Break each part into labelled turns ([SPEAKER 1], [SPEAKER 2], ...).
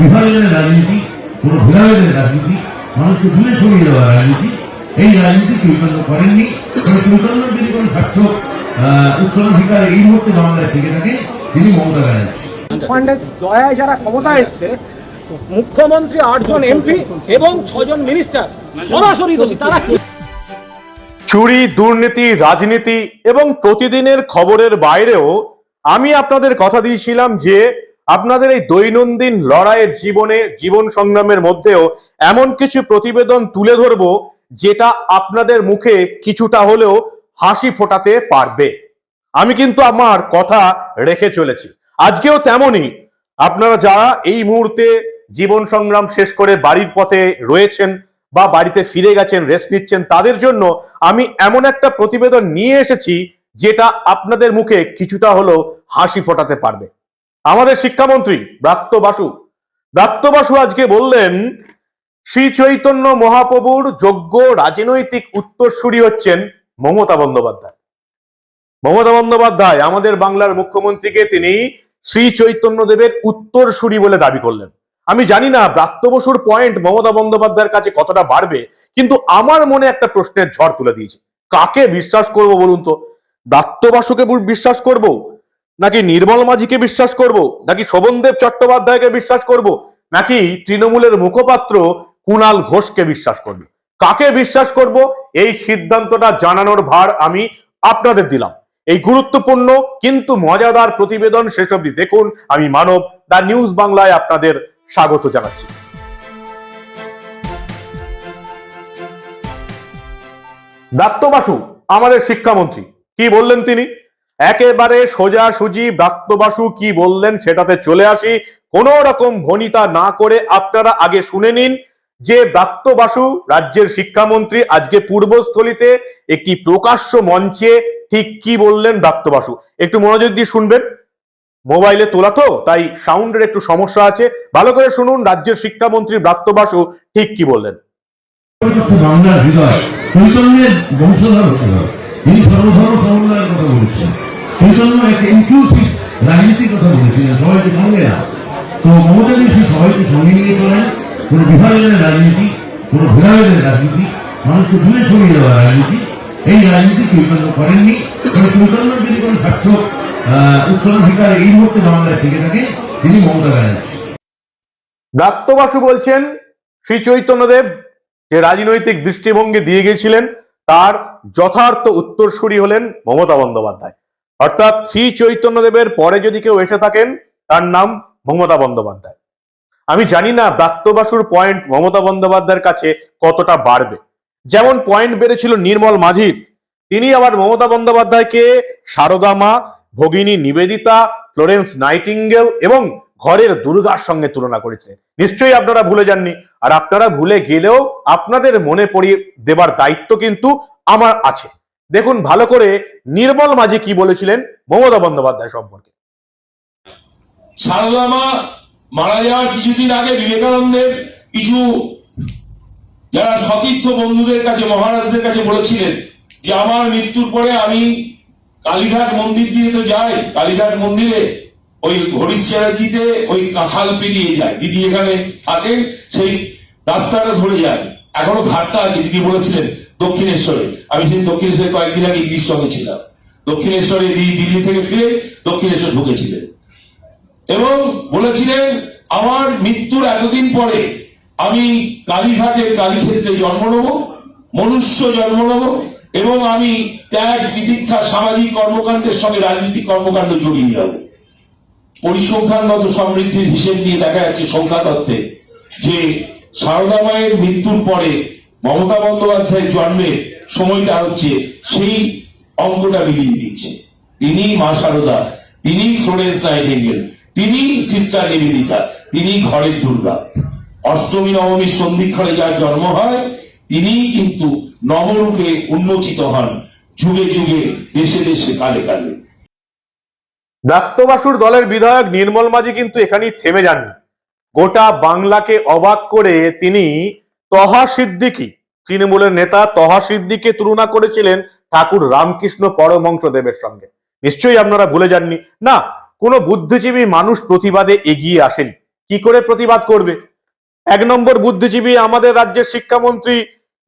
[SPEAKER 1] বিভাজনের রাজনীতি কোনো ভেদাভেদের রাজনীতি মানুষকে দূরে ছড়িয়ে দেওয়া রাজনীতি এই রাজনীতি চৈতন্য করেননি। তবে চৈতন্য যদি কোনো সার্থক উত্তরাধিকার এই মুহূর্তে বাংলায় থেকে থাকে তিনি মমতা ব্যানার্জি।
[SPEAKER 2] ফান্ডের দয়ায় যারা ক্ষমতা এসছে মুখ্যমন্ত্রী আটজন এমপি এবং ছজন মিনিস্টার সরাসরি দোষী তারা কি?
[SPEAKER 3] চুরি দুর্নীতি রাজনীতি এবং প্রতিদিনের খবরের বাইরেও আমি আপনাদের কথা দিয়েছিলাম যে আপনাদের এই দৈনন্দিন লড়াইয়ের জীবনে, জীবন সংগ্রামের মধ্যেও এমন কিছু প্রতিবেদন তুলে ধরবো, যেটা আপনাদের মুখে কিছুটা হলেও হাসি ফোটাতে পারবে। আমি কিন্তু আমার কথা রেখে চলেছি। আজকেও তেমনই, আপনারা যারা এই মুহূর্তে জীবন সংগ্রাম শেষ করে বাড়ির পথে রয়েছেন বা বাড়িতে ফিরে গেছেন রেস্ট নিচ্ছেন, তাদের জন্য আমি এমন একটা প্রতিবেদন নিয়ে এসেছি, যেটা আপনাদের মুখে কিছুটা হলেও হাসি ফোটাতে পারবে। আমাদের শিক্ষামন্ত্রী ব্রাত্য বাসু। ব্রাত্য বাসু আজকে বললেন, শ্রী চৈতন্য মহাপ্রভুর যোগ্য রাজনৈতিক উত্তরসূরি হচ্ছেন মমতা বন্দ্যোপাধ্যায়। মমতা বন্দ্যোপাধ্যায় আমাদের বাংলার মুখ্যমন্ত্রীকে তিনি শ্রী চৈতন্য দেবের উত্তরসূরি বলে দাবি করলেন। আমি জানি না ব্রাত্য বসুর পয়েন্ট মমতা বন্দ্যোপাধ্যায়ের কাছে কতটা বাড়বে, কিন্তু আমার মনে একটা প্রশ্নের ঝড় তুলে দিয়েছে। কাকে বিশ্বাস করব বলুন তো? ব্রাত্য বাসুকে বিশ্বাস করব? নাকি নির্মল মাঝিকে বিশ্বাস করব? নাকি শোভনদেব চট্টোপাধ্যায়কে বিশ্বাস করব? নাকি তৃণমূলের মুখপাত্র কুণাল ঘোষকে বিশ্বাস করব? কাকে বিশ্বাস করব? এই সিদ্ধান্তটা জানানোর ভার আমি আপনাদের দিলাম। এই গুরুত্বপূর্ণ কিন্তু মজাদার প্রতিবেদন শেষ অবধি দেখুন। আমি মানব দা নিউজ বাংলায় আপনাদের স্বাগত জানাচ্ছি। ব্রাত্য বাসু, আমাদের শিক্ষামন্ত্রী, কি বললেন তিনি? একেবারে সোজা সুজি ব্রাত্যবাসু কি বললেন সেটাতে চলে আসি। কোন রকম ভনিতা না করে আপনারা আগে শুনে নিন যে ব্রাত্য বাসু রাজ্যের শিক্ষামন্ত্রী আজকে পূর্বস্থলীতে একটি প্রকাশ্য মঞ্চে ঠিক কি বললেন ব্রাত্য বাসু একটু মনোযোগ দিয়ে শুনবেন। মোবাইলে তোলা তো, তাই সাউন্ডের একটু সমস্যা আছে। ভালো করে শুনুন রাজ্যের শিক্ষামন্ত্রী ব্রাত্য বাসু ঠিক কি বললেন।
[SPEAKER 1] বাংলার হৃদয় বংশধর হতে হবে। তিনি সর্বধর্ম সমন্বয়ের কথা বলেছেন চৈতন্য একটা ইনক্লুসিভ রাজনীতির কথা বলেছিলেন, সবাইকে সঙ্গে না তো মমতা সবাইকে সঙ্গে নিয়ে চলেন। কোনো বিভাজনের রাজনীতি, কোনো ভেদাভেদের রাজনীতি, মানুষকে দূরে ছড়িয়ে রাজনীতি। এই রাজনীতি চৈতন্য করেননি। যদি কোনো উত্তরাধিকার এই মুহূর্তে বাংলায় থেকে থাকে, তিনি মমতা ব্যানার্জি।
[SPEAKER 3] ব্রাত্য বাসু বলছেন, শ্রী চৈতন্যদেব যে রাজনৈতিক দৃষ্টিভঙ্গি দিয়ে গিয়েছিলেন তার যথার্থ উত্তরসূরি হলেন মমতা বন্দ্যোপাধ্যায়। অর্থাৎ শ্রী চৈতন্যদেবের পরে যদি কেউ এসে থাকেন, তার নাম মমতা বন্দ্যোপাধ্যায়। আমি জানি না ব্রাত্য বাসুর পয়েন্ট মমতা বন্দ্যোপাধ্যায়ের কাছে কতটা বাড়বে। যেমন পয়েন্ট বেড়েছিল নির্মল মাঝির, তিনি আবার মমতা বন্দ্যোপাধ্যায়কে সারদা মা, ভগিনী নিবেদিতা, ফ্লোরেন্স নাইটিঙ্গেল এবং ঘরের দুর্গার সঙ্গে তুলনা করেছিলেন। নিশ্চয়ই আপনারা ভুলে যাননি আর আপনারা ভুলে গেলেও আপনাদের মনে পড়িয়ে দেবার দায়িত্ব কিন্তু আমার আছে। দেখুন, ভালো করে নির্মল মাঝি কি বলেছিলেন মমতা বন্দ্যোপাধ্যায় সম্পর্কে।
[SPEAKER 4] সারদা মা মারা যাওয়ার কিছুদিন আগে বিবেকানন্দের কিছু যারা সতীর্থ বন্ধুদের কাছে, মহারাজদের কাছে বলেছিলেন যে, আমার মৃত্যুর পরে আমি কালীঘাট মন্দির দিয়ে তো যাই। কালীঘাট মন্দিরে ওই হরিশ্চারাজিতে ওই হাল পেরিয়ে যায়। দিদি এখানে থাকে সেই রাস্তাটা ধরে যায়। এখনও ঘাটটা আছে, দিদি বলেছিলেন দক্ষিণেশ্বরে। আমি সেই দক্ষিণেশ্বরে কয়েকদিন আগে ইংলিশ সঙ্গে ছিলাম। দক্ষিণেশ্বরে দিদি দিল্লি থেকে ফিরে দক্ষিণেশ্বর ঢুকেছিলেন। এবং বলেছিলেন, আমার মৃত্যুর এতদিন পরে আমি কালীঘাটের কালীক্ষেত্রে জন্ম নেব, মনুষ্য জন্ম নেব, এবং আমি ত্যাগ, তিতিক্ষা, সামাজিক কর্মকাণ্ডের সঙ্গে রাজনৈতিক কর্মকাণ্ড জড়িয়ে যাব। পরিসংখ্যানগত সমৃদ্ধির হিসেব নিয়ে দেখা যাচ্ছে সংখ্যা তত্ত্বে যে সারদা মায়ের মৃত্যুর পরে মমতা বন্দ্যোপাধ্যায়ের জন্মের সময়টা হচ্ছে সেই অঙ্কটা মিলিয়ে দিচ্ছে তিনি মা সারদা, তিনি ফ্লোরেন্স নাইটিঙ্গেল, তিনি সিস্টার নিবেদিতা, তিনি ঘরের দুর্গা। অষ্টমী, নবমীর সন্ধিক্ষণে যার জন্ম হয়, তিনি কিন্তু নবরূপে উন্মোচিত হন যুগে যুগে, দেশে দেশে কালে কালে।
[SPEAKER 3] ব্রাত্য বাসুর দলের বিধায়ক নির্মল মাঝি কিন্তু এখানেই থেমে যাননি। গোটা বাংলাকে অবাক করে তিনি তহা সিদ্দিকি, তৃণমূলের নেতা তহা সিদ্দিকে তুলনা করেছিলেন ঠাকুর রামকৃষ্ণ পরমংশ দেবের সঙ্গে। নিশ্চয়ই আপনারা ভুলে যাননি। না, কোনো বুদ্ধিজীবী মানুষ প্রতিবাদে এগিয়ে আসেনি। কি করে প্রতিবাদ করবে? এক নম্বর বুদ্ধিজীবী আমাদের রাজ্যের শিক্ষামন্ত্রী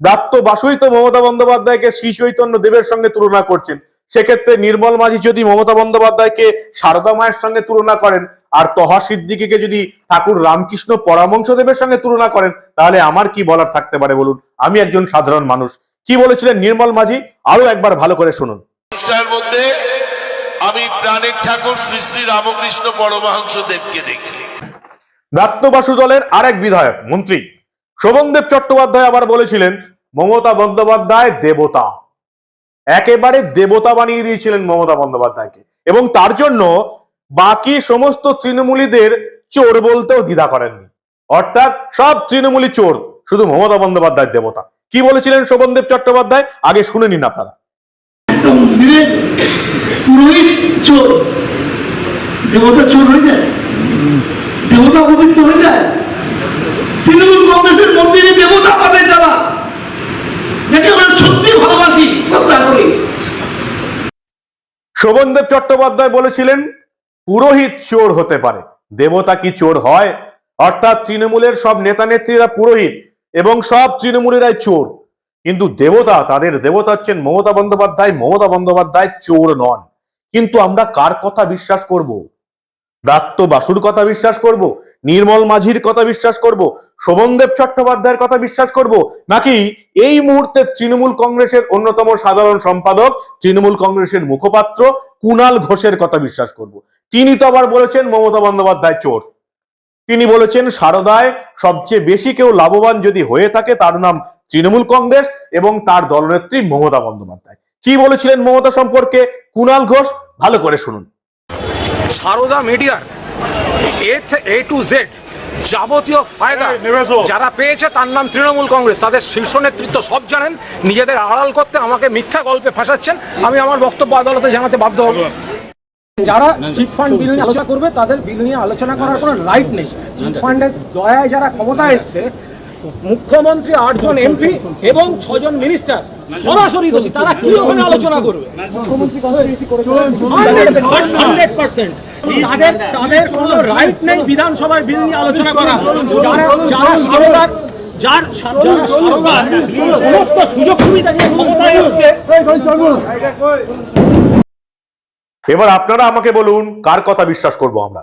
[SPEAKER 3] ব্রাত্য বাসুই তো মমতা বন্দ্যোপাধ্যায়কে শ্রী চৈতন্য দেবের সঙ্গে তুলনা করছেন। সেক্ষেত্রে নির্মল মাঝি যদি মমতা বন্দ্যোপাধ্যায়কে সারদা মায়ের সঙ্গে তুলনা করেন আর তহা সিদ্দিকিকে যদি ঠাকুর রামকৃষ্ণ পরামংশ দেবের সঙ্গে তুলনা করেন তাহলে আমার কি বলার থাকতে পারে বলুন? আমি একজন সাধারণ মানুষ। কি বলেছিলেন নির্মল মাঝি? আরও একবার ভালো করে শুনুন।
[SPEAKER 5] অনুষ্ঠানের মধ্যে আমি প্রাণের ঠাকুর শ্রী শ্রী রামকৃষ্ণ পরমহংস দেবকে দেখি
[SPEAKER 3] দলের আরেক বিধায়ক মন্ত্রী। শোভনদেব চট্টোপাধ্যায় আবার বলেছিলেন মমতা বন্দ্যোপাধ্যায় দেবতা। একেবারে দেবতা বানিয়ে দিয়েছিলেন মমতা বন্দ্যোপাধ্যায়কে। এবং তার জন্য বাকি সমস্ত তৃণমূলীদের চোর বলতেও দ্বিধা করেননি। অর্থাৎ সব তৃণমূলী চোর, শুধু মমতা বন্দ্যোপাধ্যায় দেবতা। কি বলেছিলেন শোভনদেব চট্টোপাধ্যায়? আগে শুনে নিন আপনারা।
[SPEAKER 6] দেবতা চোর হয়ে যায়? দেবতা হয়ে যায়? তৃণমূল কংগ্রেসের মন্দিরে দেবতা পাবে যারা
[SPEAKER 3] শোভনদেব চট্টোপাধ্যায় বলেছিলেন, পুরোহিত চোর হতে পারে, দেবতা কি চোর হয়? অর্থাৎ তৃণমূলের সব নেতা নেত্রীরা পুরোহিত এবং সব তৃণমূলেরাই চোর। কিন্তু দেবতা, তাদের দেবতা হচ্ছেন মমতা বন্দ্যোপাধ্যায় মমতা বন্দ্যোপাধ্যায় চোর নন। কিন্তু আমরা কার কথা বিশ্বাস করব? ব্রাত্য বাসুর কথা বিশ্বাস করব, নির্মল মাঝির কথা বিশ্বাস করব, শোভনদেব চট্টোপাধ্যায়ের কথা বিশ্বাস করব, নাকি এই মুহূর্তে তৃণমূল কংগ্রেসের অন্যতম সাধারণ সম্পাদক, তৃণমূল কংগ্রেসের মুখপাত্র কুণাল ঘোষের কথা বিশ্বাস করব। তিনি তো আবার বলেছেন মমতা বন্দ্যোপাধ্যায় চোর। তিনি বলেছেন সারদায় সবচেয়ে বেশি কেউ লাভবান যদি হয়ে থাকে, তার নাম তৃণমূল কংগ্রেস এবং তার দলনেত্রী মমতা বন্দ্যোপাধ্যায়। কি বলেছিলেন মমতা সম্পর্কে কুণাল ঘোষ? ভালো করে শুনুন।
[SPEAKER 7] সারদা মিডিয়ার এ টু জেড যাবতীয় ফায়দা যারা পেয়েছে তার নাম তৃণমূল কংগ্রেস। তাদের শীর্ষ নেতৃত্ব সব জানেন। নিজেদের আড়াল করতে আমাকে মিথ্যা গল্পে ফাঁসাচ্ছেন। আমি আমার বক্তব্য আদালতে জানাতে বাধ্য হব।
[SPEAKER 2] যারা চিট ফান্ড বিল নিয়ে আলোচনা করবে তাদের বিল নিয়ে আলোচনা করার কোনো রাইট নেই। চিট ফান্ডের দয়ায় যারা ক্ষমতা এসছে মুখ্যমন্ত্রী আটজন এমপি এবং ছজন মিনিস্টার সরাসরি দোষী। তারা কি ওখানে আলোচনা করবে? তাদের তাদের কোনো রাইট নেই বিধানসভায় বিল নিয়ে আলোচনা করা। যারা যারা সারদার যার সমস্ত সুযোগ সুবিধা নিয়ে ক্ষমতায় এসছে।
[SPEAKER 3] এবার আপনারা আমাকে বলুন কার কথা বিশ্বাস করব আমরা?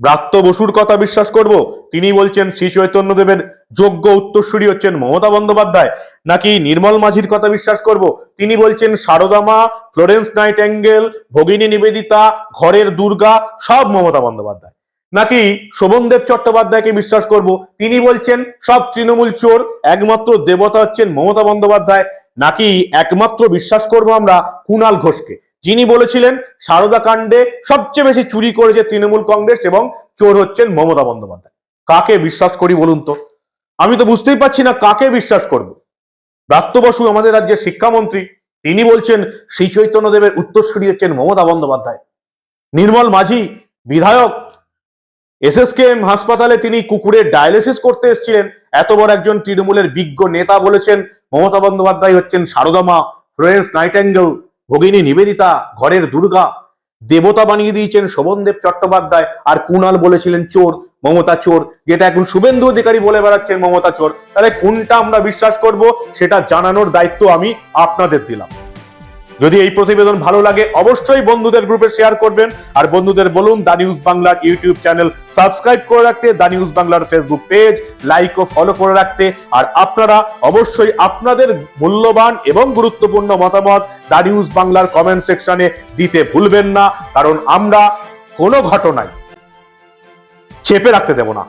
[SPEAKER 3] ব্রাত্য বসুর কথা বিশ্বাস করব? তিনি বলছেন, শ্রী চৈতন্যদেবের যোগ্য উত্তরসূরি হচ্ছেন মমতা বন্দ্যোপাধ্যায়। নাকি নির্মল মাঝির কথা বিশ্বাস করব? তিনি বলছেন সারদামা ফ্লোরেন্স নাইট অ্যাঙ্গেল, ভগিনী নিবেদিতা, ঘরের দুর্গা, সব মমতা বন্দ্যোপাধ্যায়। নাকি শোভনদেব চট্টোপাধ্যায়কে বিশ্বাস করব? তিনি বলছেন, সব তৃণমূল চোর, একমাত্র দেবতা হচ্ছেন মমতা বন্দ্যোপাধ্যায়। নাকি একমাত্র বিশ্বাস করব আমরা কুণাল ঘোষকে? যিনি বলেছিলেন, সারদা কাণ্ডে সবচেয়ে বেশি চুরি করেছে তৃণমূল কংগ্রেস এবং চোর হচ্ছেন মমতা বন্দ্যোপাধ্যায়। কাকে বিশ্বাস করি বলুন তো? আমি তো বুঝতেই পারছি না কাকে বিশ্বাস করব। ব্রাত্য বসু আমাদের রাজ্যের শিক্ষামন্ত্রী, তিনি বলছেন, শ্রী চৈতন্য দেবের উত্তরসূরি হচ্ছেন মমতা বন্দ্যোপাধ্যায়। নির্মল মাঝি, বিধায়ক, এসএসকেএম হাসপাতালে তিনি কুকুরের ডায়ালিসিস করতে এসেছিলেন। এত বড় একজন তৃণমূলের বিজ্ঞ নেতা বলেছেন, মমতা বন্দ্যোপাধ্যায় হচ্ছেন সারদামা ফ্লোরেন্স নাইটেঙ্গেল। ভগিনী নিবেদিতা, ঘরের দুর্গা। দেবতা বানিয়ে দিয়েছেন শোভনদেব চট্টোপাধ্যায়, আর কুণাল বলেছিলেন চোর, মমতা চোর। যেটা এখন শুভেন্দু অধিকারী বলে বেড়াচ্ছেন মমতা চোর। তাহলে কোনটা আমরা বিশ্বাস করব, সেটা জানানোর দায়িত্ব আমি আপনাদের দিলাম। যদি এই প্রতিবেদন ভালো লাগে, অবশ্যই বন্ধুদের গ্রুপে শেয়ার করবেন। আর বন্ধুদের বলুন, দা নিউজ বাংলার ইউটিউব চ্যানেল সাবস্ক্রাইব করে রাখতে, দা নিউজ বাংলার ফেসবুক পেজ লাইক ও ফলো করে রাখতে। আর আপনারা অবশ্যই আপনাদের মূল্যবান এবং গুরুত্বপূর্ণ মতামত দা নিউজ বাংলার কমেন্ট সেকশনে দিতে ভুলবেন না, কারণ আমরা কোনো ঘটনায় চেপে রাখতে দেব না।